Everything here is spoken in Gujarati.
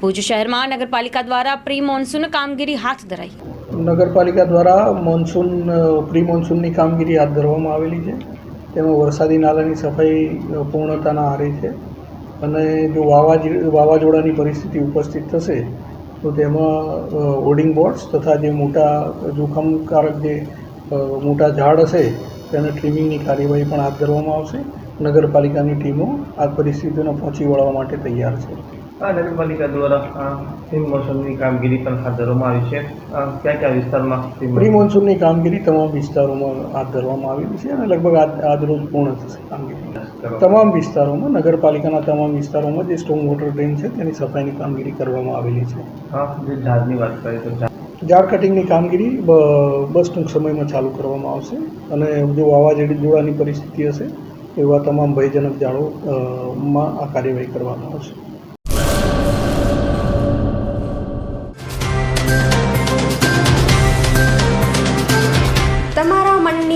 ભુજ શહેરમાં નગરપાલિકા દ્વારા પ્રી મોન્સૂન કામગીરી હાથ ધરાઈ. નગરપાલિકા દ્વારા મોન્સૂન પ્રી મોન્સૂનની કામગીરી હાથ ધરવામાં આવેલી છે. તેમાં વરસાદી નાલાની સફાઈ પૂર્ણતાના આરે છે. અને જો વાવાઝોડાની પરિસ્થિતિ ઉપસ્થિત થશે, તો તેમાં હોર્ડિંગ બોર્ડ્સ તથા જે મોટા જોખમકારક જે મોટા ઝાડ હશે, તેને ટ્રીમિંગની કાર્યવાહી પણ હાથ ધરવામાં આવશે. નગરપાલિકાની ટીમો આ પરિસ્થિતિને પહોંચી વળવા માટે તૈયાર છે. નગરપાલિકા દ્વારા પ્રી મોન્સૂનની કામગીરી પણ હાથ ધરવામાં આવી છે. કયા કયા વિસ્તારમાં પ્રી મોન્સૂનની કામગીરી તમામ વિસ્તારોમાં હાથ ધરવામાં આવેલી છે અને લગભગ આજ આજરોજ પૂર્ણ થશે કામગીરી. તમામ વિસ્તારોમાં નગરપાલિકાના તમામ વિસ્તારોમાં જે સ્ટ્રોંગ વોટર ડ્રેન છે તેની સફાઈની કામગીરી કરવામાં આવેલી છે. હા જે ઝાડની વાત કરીએ તો ઝાડ. કટિંગની કામગીરી બસ ટૂંક સમયમાં ચાલુ કરવામાં આવશે અને જો વાવાઝોડાની પરિસ્થિતિ હશે એવા તમામ ભયજનક જાળો માં આ કાર્યવાહી કરવામાં આવશે.